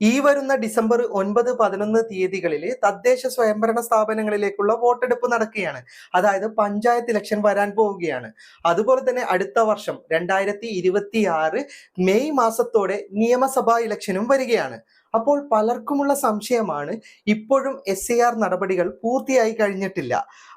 ഈ വരുന്ന ഡിസംബർ ഒൻപത് പതിനൊന്ന് തീയതികളിൽ തദ്ദേശ സ്വയംഭരണ സ്ഥാപനങ്ങളിലേക്കുള്ള വോട്ടെടുപ്പ് നടക്കുകയാണ്. അതായത് പഞ്ചായത്ത് ഇലക്ഷൻ വരാൻ പോവുകയാണ്. അതുപോലെ തന്നെ അടുത്ത വർഷം രണ്ടായിരത്തി മെയ് മാസത്തോടെ നിയമസഭാ ഇലക്ഷനും വരികയാണ്. അപ്പോൾ പലർക്കുമുള്ള സംശയമാണ്. ഇപ്പോഴും എസ് ആർ നടപടികൾ പൂർത്തിയായി കഴിഞ്ഞിട്ടില്ല.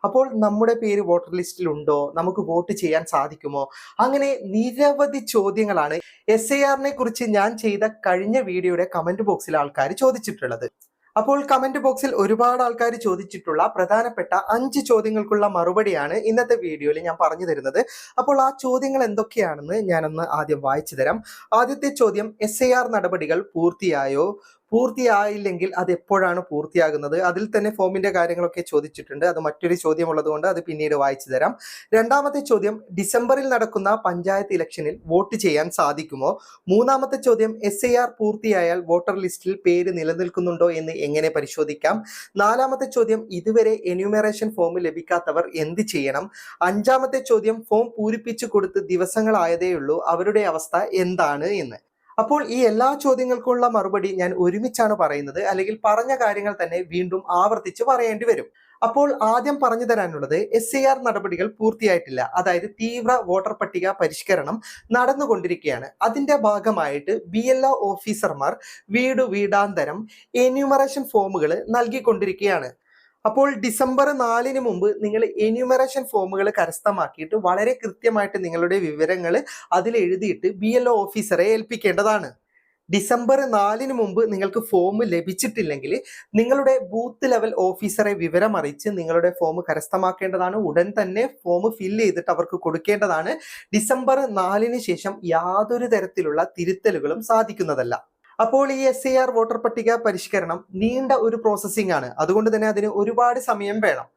അപ്പോൾ നമ്മുടെ പേര് വോട്ടർ ലിസ്റ്റിൽ ഉണ്ടോ? നമുക്ക് വോട്ട് ചെയ്യാൻ സാധിക്കുമോ? അങ്ങനെ നിരവധി ചോദ്യങ്ങളാണ് എസ് ഐ ആറിനെ കുറിച്ച് ഞാൻ ചെയ്ത കഴിഞ്ഞ വീഡിയോയുടെ കമന്റ് ബോക്സിൽ ആൾക്കാർ ചോദിച്ചിട്ടുള്ളത്. അപ്പോൾ കമന്റ് ബോക്സിൽ ഒരുപാട് ആൾക്കാർ ചോദിച്ചിട്ടുള്ള പ്രധാനപ്പെട്ട അഞ്ച് ചോദ്യങ്ങൾക്കുള്ള മറുപടിയാണ് ഇന്നത്തെ വീഡിയോയിൽ ഞാൻ പറഞ്ഞു തരുന്നത്. അപ്പോൾ ആ ചോദ്യങ്ങൾ എന്തൊക്കെയാണെന്ന് ഞാനൊന്ന് ആദ്യം വായിച്ചു തരാം. ആദ്യത്തെ ചോദ്യം എസ് നടപടികൾ പൂർത്തിയായോ? പൂർത്തിയായില്ലെങ്കിൽ അത് എപ്പോഴാണ് പൂർത്തിയാകുന്നത്? അതിൽ തന്നെ ഫോമിന്റെ കാര്യങ്ങളൊക്കെ ചോദിച്ചിട്ടുണ്ട്. അത് മറ്റൊരു ചോദ്യം ഉള്ളതുകൊണ്ട് അത് പിന്നീട് വായിച്ചു തരാം. രണ്ടാമത്തെ ചോദ്യം ഡിസംബറിൽ നടക്കുന്ന പഞ്ചായത്ത് ഇലക്ഷനിൽ വോട്ട് ചെയ്യാൻ സാധിക്കുമോ? മൂന്നാമത്തെ ചോദ്യം എസ് പൂർത്തിയായാൽ വോട്ടർ ലിസ്റ്റിൽ പേര് നിലനിൽക്കുന്നുണ്ടോ എന്ന് എങ്ങനെ പരിശോധിക്കാം? നാലാമത്തെ ചോദ്യം ഇതുവരെ എന്യൂമറേഷൻ ഫോം ലഭിക്കാത്തവർ എന്ത് ചെയ്യണം? അഞ്ചാമത്തെ ചോദ്യം ഫോം പൂരിപ്പിച്ചു കൊടുത്ത് ദിവസങ്ങളായതേ ഉള്ളൂ അവരുടെ അവസ്ഥ എന്താണ് എന്ന്. അപ്പോൾ ഈ എല്ലാ ചോദ്യങ്ങൾക്കുള്ള മറുപടി ഞാൻ ഒരുമിച്ചാണ് പറയുന്നത്. അല്ലെങ്കിൽ പറഞ്ഞ കാര്യങ്ങൾ തന്നെ വീണ്ടും ആവർത്തിച്ച് പറയേണ്ടി വരും. അപ്പോൾ ആദ്യം പറഞ്ഞു തരാനുള്ളത് എസ് ആർ നടപടികൾ പൂർത്തിയായിട്ടില്ല. അതായത് തീവ്ര വോട്ടർ പട്ടിക പരിഷ്കരണം നടന്നുകൊണ്ടിരിക്കുകയാണ്. അതിന്റെ ഭാഗമായിട്ട് ബി എൽ ഒ ഓഫീസർമാർ വീട് വീടാന്തരം എന്യൂമറേഷൻ ഫോമുകൾ നൽകിക്കൊണ്ടിരിക്കുകയാണ്. അപ്പോൾ ഡിസംബർ നാലിന് മുമ്പ് നിങ്ങൾ എന്യൂമറേഷൻ ഫോമുകൾ കരസ്ഥമാക്കിയിട്ട് വളരെ കൃത്യമായിട്ട് നിങ്ങളുടെ വിവരങ്ങൾ അതിൽ എഴുതിയിട്ട് ബി എൽ ഒ ഓഫീസറെ ഏൽപ്പിക്കേണ്ടതാണ്. ഡിസംബർ നാലിന് മുമ്പ് നിങ്ങൾക്ക് ഫോം ലഭിച്ചിട്ടില്ലെങ്കിൽ നിങ്ങളുടെ ബൂത്ത് ലെവൽ ഓഫീസറെ വിവരം അറിയിച്ച് നിങ്ങളുടെ ഫോം കരസ്ഥമാക്കേണ്ടതാണ്. ഉടൻ തന്നെ ഫോം ഫില്ല് ചെയ്തിട്ട് അവർക്ക് കൊടുക്കേണ്ടതാണ്. ഡിസംബർ നാലിന് ശേഷം യാതൊരു തരത്തിലുള്ള തിരുത്തലുകളും സാധിക്കുന്നതല്ല. അപ്പോൾ ഈ എസ് സി ആർ വോട്ടർ പട്ടിക പരിഷ്കരണം നീണ്ട ഒരു പ്രോസസ്സിംഗ് ആണ്. അതുകൊണ്ട് തന്നെ അതിന് ഒരുപാട് സമയം വേണം.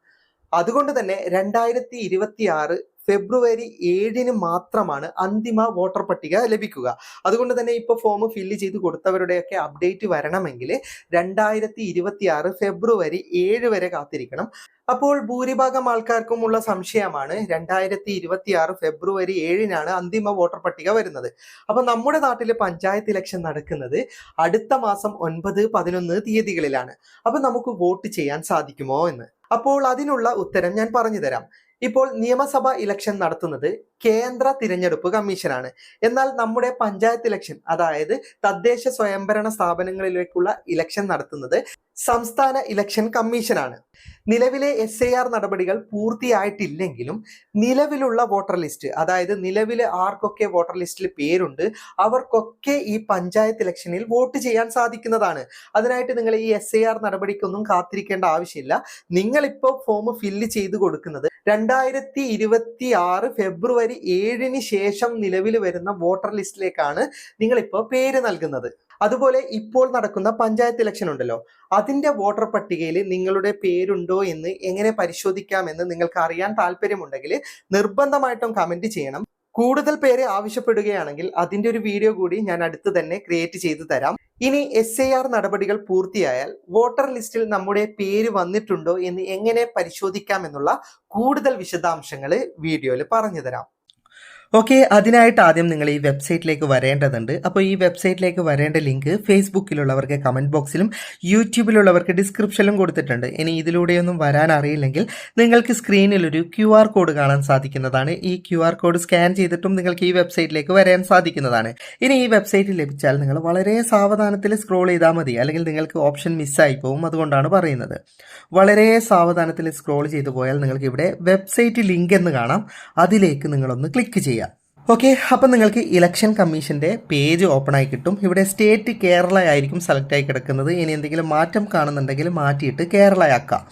അതുകൊണ്ട് തന്നെ രണ്ടായിരത്തി ഇരുപത്തി ആറ് ഫെബ്രുവരി ഏഴിന് മാത്രമാണ് അന്തിമ വോട്ടർ പട്ടിക ലഭിക്കുക. അതുകൊണ്ട് തന്നെ ഇപ്പൊ ഫോം ഫില്ല് ചെയ്ത് കൊടുത്തവരുടെയൊക്കെ അപ്ഡേറ്റ് വരണമെങ്കിൽ രണ്ടായിരത്തി ഇരുപത്തി ആറ് ഫെബ്രുവരി ഏഴ് വരെ കാത്തിരിക്കണം. അപ്പോൾ ഭൂരിഭാഗം ആൾക്കാർക്കും ഉള്ള സംശയമാണ് രണ്ടായിരത്തി ഇരുപത്തി ആറ് ഫെബ്രുവരി ഏഴിനാണ് അന്തിമ വോട്ടർ പട്ടിക വരുന്നത്. അപ്പൊ നമ്മുടെ നാട്ടിലെ പഞ്ചായത്ത് ഇലക്ഷൻ നടക്കുന്നത് അടുത്ത മാസം ഒൻപത് പതിനൊന്ന് തീയതികളിലാണ്. അപ്പൊ നമുക്ക് വോട്ട് ചെയ്യാൻ സാധിക്കുമോ എന്ന്? അപ്പോൾ അതിനുള്ള ഉത്തരം ഞാൻ പറഞ്ഞു തരാം. ഇപ്പോൾ നിയമസഭ ഇലക്ഷൻ നടത്തുന്നത് കേന്ദ്ര തിരഞ്ഞെടുപ്പ് കമ്മീഷനാണ്. എന്നാൽ നമ്മുടെ പഞ്ചായത്ത് ഇലക്ഷൻ അതായത് തദ്ദേശ സ്വയംഭരണ സ്ഥാപനങ്ങളിലേക്കുള്ള ഇലക്ഷൻ നടത്തുന്നത് സംസ്ഥാന ഇലക്ഷൻ കമ്മീഷനാണ്. നിലവിലെ എസ് ഐ ആർ നടപടികൾ പൂർത്തിയായിട്ടില്ലെങ്കിലും നിലവിലുള്ള വോട്ടർ ലിസ്റ്റ് അതായത് നിലവിലെ ആർക്കൊക്കെ വോട്ടർ ലിസ്റ്റിൽ പേരുണ്ട് അവർക്കൊക്കെ ഈ പഞ്ചായത്ത് ഇലക്ഷനിൽ വോട്ട് ചെയ്യാൻ സാധിക്കുന്നതാണ്. അതിനായിട്ട് നിങ്ങൾ ഈ എസ് ഐ ആർ നടപടിക്കൊന്നും കാത്തിരിക്കേണ്ട ആവശ്യമില്ല. നിങ്ങളിപ്പോൾ ഫോം ഫില്ല് ചെയ്ത് കൊടുക്കുന്നത് രണ്ടായിരത്തി ഇരുപത്തി ആറ് ഫെബ്രുവരി ഏഴിന് ശേഷം നിലവിൽ വരുന്ന വോട്ടർ ലിസ്റ്റിലേക്കാണ് നിങ്ങളിപ്പോൾ പേര് നൽകുന്നത്. അതുപോലെ ഇപ്പോൾ നടക്കുന്ന പഞ്ചായത്ത് ഇലക്ഷൻ ഉണ്ടല്ലോ. അതിന്റെ വോട്ടർ പട്ടികയിൽ നിങ്ങളുടെ പേരുണ്ടോ എന്ന് എങ്ങനെ പരിശോധിക്കാമെന്ന് നിങ്ങൾക്ക് അറിയാൻ താല്പര്യമുണ്ടെങ്കിൽ നിർബന്ധമായിട്ടും കമന്റ് ചെയ്യണം. കൂടുതൽ പേര് ആവശ്യപ്പെടുകയാണെങ്കിൽ അതിന്റെ ഒരു വീഡിയോ കൂടി ഞാൻ അടുത്ത് തന്നെ ക്രിയേറ്റ് ചെയ്തു തരാം. ഇനി എസ് ഐ ആർ നടപടികൾ പൂർത്തിയായാൽ വോട്ടർ ലിസ്റ്റിൽ നമ്മുടെ പേര് വന്നിട്ടുണ്ടോ എന്ന് എങ്ങനെ പരിശോധിക്കാമെന്നുള്ള കൂടുതൽ വിശദാംശങ്ങൾ വീഡിയോയിൽ പറഞ്ഞു തരാം. ഓക്കെ അതിനായിട്ട് ആദ്യം നിങ്ങൾ ഈ വെബ്സൈറ്റിലേക്ക് വരേണ്ടതുണ്ട്. അപ്പോൾ ഈ വെബ്സൈറ്റിലേക്ക് വരേണ്ട ലിങ്ക് ഫേസ്ബുക്കിലുള്ളവർക്ക് കമന്റ് ബോക്സിലും യൂട്യൂബിലുള്ളവർക്ക് ഡിസ്ക്രിപ്ഷനിലും കൊടുത്തിട്ടുണ്ട്. ഇനി ഇതിലൂടെയൊന്നും വരാൻ അറിയില്ലെങ്കിൽ നിങ്ങൾക്ക് സ്ക്രീനിൽ ഒരു ക്യു ആർ കോഡ് കാണാൻ സാധിക്കുന്നതാണ്. ഈ ക്യു ആർ കോഡ് സ്കാൻ ചെയ്തിട്ടും നിങ്ങൾക്ക് ഈ വെബ്സൈറ്റിലേക്ക് വരാൻ സാധിക്കുന്നതാണ്. ഇനി ഈ വെബ്സൈറ്റ് ലഭിച്ചാൽ നിങ്ങൾ വളരെ സാവധാനത്തിൽ സ്ക്രോൾ ചെയ്താൽ മതി. അല്ലെങ്കിൽ നിങ്ങൾക്ക് ഓപ്ഷൻ മിസ്സായി പോകും അതുകൊണ്ടാണ് പറയുന്നത്. വളരെ സാവധാനത്തിൽ സ്ക്രോൾ ചെയ്തു പോയാൽ നിങ്ങൾക്ക് ഇവിടെ വെബ്സൈറ്റ് ലിങ്ക് എന്ന് കാണാം. അതിലേക്ക് നിങ്ങളൊന്ന് ക്ലിക്ക് ചെയ്യുക ഓക്കെ അപ്പം നിങ്ങൾക്ക് ഇലക്ഷൻ കമ്മീഷന്റെ പേജ് ഓപ്പൺ ആയി കിട്ടും. ഇവിടെ സ്റ്റേറ്റ് കേരള ആയിരിക്കും സെലക്ട് ആയി കിടക്കുന്നത്. ഇനി എന്തെങ്കിലും മാറ്റം കാണുന്നുണ്ടെങ്കിൽ മാറ്റിയിട്ട് കേരള ആക്കാം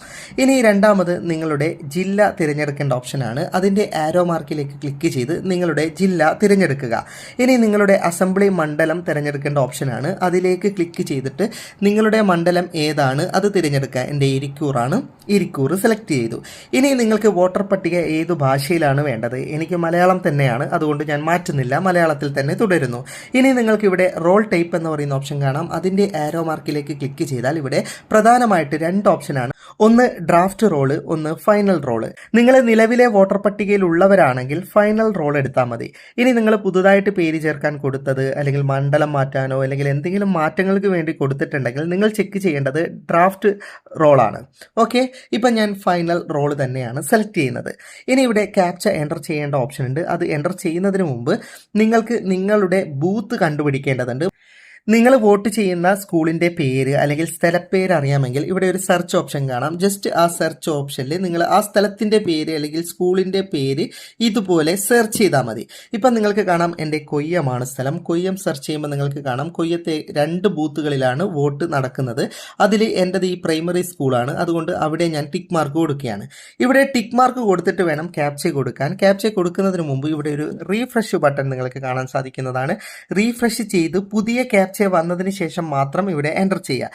ഇനി രണ്ടാമത് നിങ്ങളുടെ ജില്ല തിരഞ്ഞെടുക്കേണ്ട ഓപ്ഷനാണ് അതിന്റെ ആരോ മാർക്കിലേക്ക് ക്ലിക്ക് ചെയ്ത് നിങ്ങളുടെ ജില്ല തിരഞ്ഞെടുക്കുക. ഇനി നിങ്ങളുടെ അസംബ്ലി മണ്ഡലം തിരഞ്ഞെടുക്കേണ്ട ഓപ്ഷനാണ് അതിലേക്ക് ക്ലിക്ക് ചെയ്തിട്ട് നിങ്ങളുടെ മണ്ഡലം ഏതാണ്? അത് തിരഞ്ഞെടുക്കുക. എന്റെ ഇരിക്കൂറാണ്. ഇരിക്കൂർ സെലക്ട് ചെയ്തു. ഇനി നിങ്ങൾക്ക് വോട്ടർ പട്ടിക ഏത് ഭാഷയിലാണ് വേണ്ടത്? എനിക്ക് മലയാളം തന്നെയാണ്. അതുകൊണ്ട് ഞാൻ മാറ്റുന്നില്ല. മലയാളത്തിൽ തന്നെ തുടരുന്നു. ഇനി നിങ്ങൾക്ക് ഇവിടെ റോൾ ടൈപ്പ് എന്ന് പറയുന്ന ഓപ്ഷൻ കാണാം. അതിന്റെ ആരോ മാർക്കിലേക്ക് ക്ലിക്ക് ചെയ്താൽ ഇവിടെ പ്രധാനമായിട്ട് രണ്ട് ഓപ്ഷനാണ് ഒന്ന് ഡ്രാഫ്റ്റ് റോൾ ഒന്ന് ഫൈനൽ റോൾ. നിങ്ങൾ നിലവിലെ വോട്ടർ പട്ടികയിൽ ഉള്ളവരാണെങ്കിൽ ഫൈനൽ റോൾ എടുത്താൽ മതി. ഇനി നിങ്ങൾ പുതുതായിട്ട് പേര് ചേർക്കാൻ കൊടുത്തത് അല്ലെങ്കിൽ മണ്ഡലം മാറ്റാനോ അല്ലെങ്കിൽ എന്തെങ്കിലും മാറ്റങ്ങൾക്ക് വേണ്ടി കൊടുത്തിട്ടുണ്ടെങ്കിൽ നിങ്ങൾ ചെക്ക് ചെയ്യേണ്ടത് ഡ്രാഫ്റ്റ് റോളാണ്. ഓക്കെ? ഇപ്പം ഞാൻ ഫൈനൽ റോൾ തന്നെയാണ് സെലക്ട് ചെയ്യുന്നത്. ഇനി ഇവിടെ ക്യാപ്ച എന്റർ ചെയ്യേണ്ട ഓപ്ഷൻ ഉണ്ട്. അത് എന്റർ ചെയ്യുന്നതിന് മുമ്പ് നിങ്ങൾക്ക് നിങ്ങളുടെ ബൂത്ത് കണ്ടുപിടിക്കേണ്ടതുണ്ട്. നിങ്ങൾ വോട്ട് ചെയ്യുന്ന സ്കൂളിന്റെ പേര് അല്ലെങ്കിൽ സ്ഥലപ്പേര് അറിയാമെങ്കിൽ ഇവിടെ ഒരു സെർച്ച് ഓപ്ഷൻ കാണാം. ജസ്റ്റ് ആ സെർച്ച് ഓപ്ഷനിൽ നിങ്ങൾ ആ സ്ഥലത്തിന്റെ പേര് അല്ലെങ്കിൽ സ്കൂളിന്റെ പേര് ഇതുപോലെ സെർച്ച് ചെയ്താൽ മതി. ഇപ്പം നിങ്ങൾക്ക് കാണാം എന്റെ കൊയ്യമാണ് സ്ഥലം. കൊയ്യം സെർച്ച് ചെയ്യുമ്പോൾ നിങ്ങൾക്ക് കാണാം. കൊയ്യത്തെ രണ്ട് ബൂത്തുകളിലാണ് വോട്ട് നടക്കുന്നത്. അതിൽ എന്റെത് ഈ പ്രൈമറി സ്കൂളാണ് അതുകൊണ്ട് അവിടെ ഞാൻ ടിക്ക് മാർക്ക് കൊടുക്കുകയാണ്. ഇവിടെ ടിക്ക് മാർക്ക് കൊടുത്തിട്ട് വേണം ക്യാപ്ച കൊടുക്കാൻ. ക്യാപ്ച കൊടുക്കുന്നതിന് മുമ്പ് ഇവിടെ ഒരു റീഫ്രഷ് ബട്ടൺ നിങ്ങൾക്ക് കാണാൻ സാധിക്കുന്നതാണ്. റീഫ്രഷ് ചെയ്ത് പുതിയ ക്യാപ്ച വന്നതിന് ശേഷം മാത്രം ഇവിടെ എന്റർ ചെയ്യുക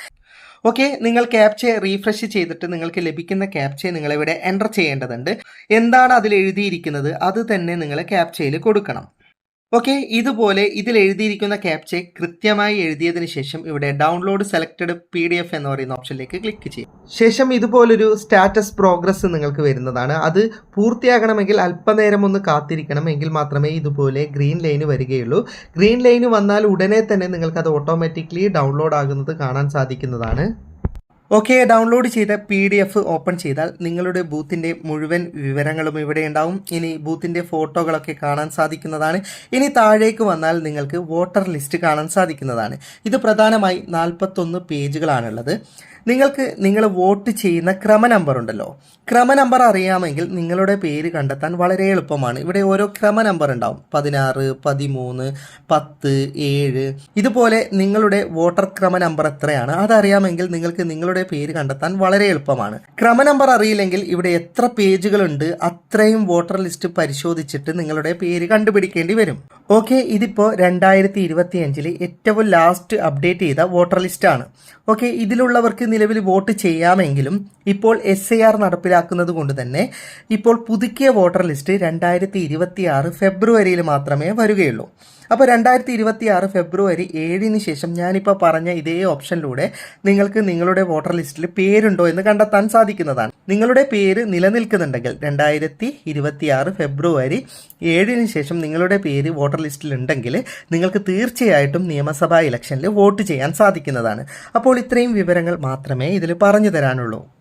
ഓക്കെ നിങ്ങൾ ക്യാപ്ചെ റീഫ്രഷ് ചെയ്തിട്ട് നിങ്ങൾക്ക് ലഭിക്കുന്ന ക്യാപ്ചെ നിങ്ങൾ ഇവിടെ എന്റർ ചെയ്യേണ്ടതുണ്ട്. എന്താണ് അതിൽ എഴുതിയിരിക്കുന്നത്? അത് തന്നെ നിങ്ങൾ ക്യാപ്ചയിൽ കൊടുക്കണം. ഓക്കെ ഇതുപോലെ ഇതിൽ എഴുതിയിരിക്കുന്ന ക്യാപ്ചെ കൃത്യമായി എഴുതിയതിനു ശേഷം ഇവിടെ download selected P D F എന്ന് പറയുന്ന ഓപ്ഷനിലേക്ക് ക്ലിക്ക് ചെയ്യും ശേഷം ഇതുപോലൊരു സ്റ്റാറ്റസ് പ്രോഗ്രസ് നിങ്ങൾക്ക് വരുന്നതാണ്. അത് പൂർത്തിയാകണമെങ്കിൽ അല്പനേരം ഒന്ന് കാത്തിരിക്കണം. എങ്കിൽ മാത്രമേ ഇതുപോലെ ഗ്രീൻ ലൈന് വരികയുള്ളൂ. ഗ്രീൻ ലൈന് വന്നാൽ ഉടനെ തന്നെ നിങ്ങൾക്ക് അത് ഓട്ടോമാറ്റിക്കലി ഡൗൺലോഡ് ആകുന്നത് കാണാൻ സാധിക്കുന്നതാണ്. ഓക്കെ ഡൗൺലോഡ് ചെയ്ത പി ഡി എഫ് ഓപ്പൺ ചെയ്താൽ നിങ്ങളുടെ ബൂത്തിന്റെ മുഴുവൻ വിവരങ്ങളും ഇവിടെ ഉണ്ടാവും. ഇനി ബൂത്തിന്റെ ഫോട്ടോകളൊക്കെ കാണാൻ സാധിക്കുന്നതാണ്. ഇനി താഴേക്ക് വന്നാൽ നിങ്ങൾക്ക് വോട്ടർ ലിസ്റ്റ് കാണാൻ സാധിക്കുന്നതാണ്. ഇത് പ്രധാനമായി നാൽപ്പത്തൊന്ന് പേജുകളാണുള്ളത്. നിങ്ങൾക്ക് നിങ്ങൾ വോട്ട് ചെയ്യുന്ന ക്രമ നമ്പർ ഉണ്ടല്ലോ. ക്രമ നമ്പർ അറിയാമെങ്കിൽ നിങ്ങളുടെ പേര് കണ്ടെത്താൻ വളരെ എളുപ്പമാണ്. ഇവിടെ ഓരോ ക്രമ നമ്പർ ഉണ്ടാവും. പതിനാറ് പതിമൂന്ന് പത്ത് ഏഴ്. ഇതുപോലെ നിങ്ങളുടെ വോട്ടർ ക്രമ നമ്പർ എത്രയാണ്? അതറിയാമെങ്കിൽ നിങ്ങൾക്ക് നിങ്ങളുടെ പേര് കണ്ടെത്താൻ വളരെ എളുപ്പമാണ്. ക്രമ നമ്പർ അറിയില്ലെങ്കിൽ ഇവിടെ എത്ര പേജുകളുണ്ട് അത്രയും വോട്ടർ ലിസ്റ്റ് പരിശോധിച്ചിട്ട് നിങ്ങളുടെ പേര് കണ്ടുപിടിക്കേണ്ടി വരും. ഓക്കെ ഇതിപ്പോൾ രണ്ടായിരത്തി ഇരുപത്തി അഞ്ചിൽ ഏറ്റവും ലാസ്റ്റ് അപ്ഡേറ്റ് ചെയ്ത വോട്ടർ ലിസ്റ്റാണ് ഓക്കെ ഇതിലുള്ളവർക്ക് നിലവിൽ വോട്ട് ചെയ്യാമെങ്കിലും ഇപ്പോൾ എസ് ഐ ആർ നടപ്പിലാക്കുന്നത് കൊണ്ട് തന്നെ ഇപ്പോൾ പുതുക്കിയ വോട്ടർ ലിസ്റ്റ് രണ്ടായിരത്തി ഇരുപത്തി ആറ് ഫെബ്രുവരിയിൽ മാത്രമേ വരികയുള്ളൂ. അപ്പോൾ രണ്ടായിരത്തി ഇരുപത്തി ആറ് ഫെബ്രുവരി ഏഴിന് ശേഷം ഞാനിപ്പോൾ പറഞ്ഞ ഇതേ ഓപ്ഷനിലൂടെ നിങ്ങൾക്ക് നിങ്ങളുടെ വോട്ടർ ലിസ്റ്റിൽ പേരുണ്ടോ എന്ന് കണ്ടെത്താൻ സാധിക്കുന്നതാണ്. നിങ്ങളുടെ പേര് നിലനിൽക്കുന്നുണ്ടെങ്കിൽ രണ്ടായിരത്തി ഇരുപത്തി ആറ് ഫെബ്രുവരി ഏഴിന് ശേഷം നിങ്ങളുടെ പേര് വോട്ടർ ലിസ്റ്റിൽ ഉണ്ടെങ്കിൽ നിങ്ങൾക്ക് തീർച്ചയായിട്ടും നിയമസഭാ ഇലക്ഷനിൽ വോട്ട് ചെയ്യാൻ സാധിക്കുന്നതാണ്. അപ്പോൾ ഇത്രയും വിവരങ്ങൾ മാത്രമേ ഇതിൽ പറഞ്ഞു തരാനുള്ളൂ.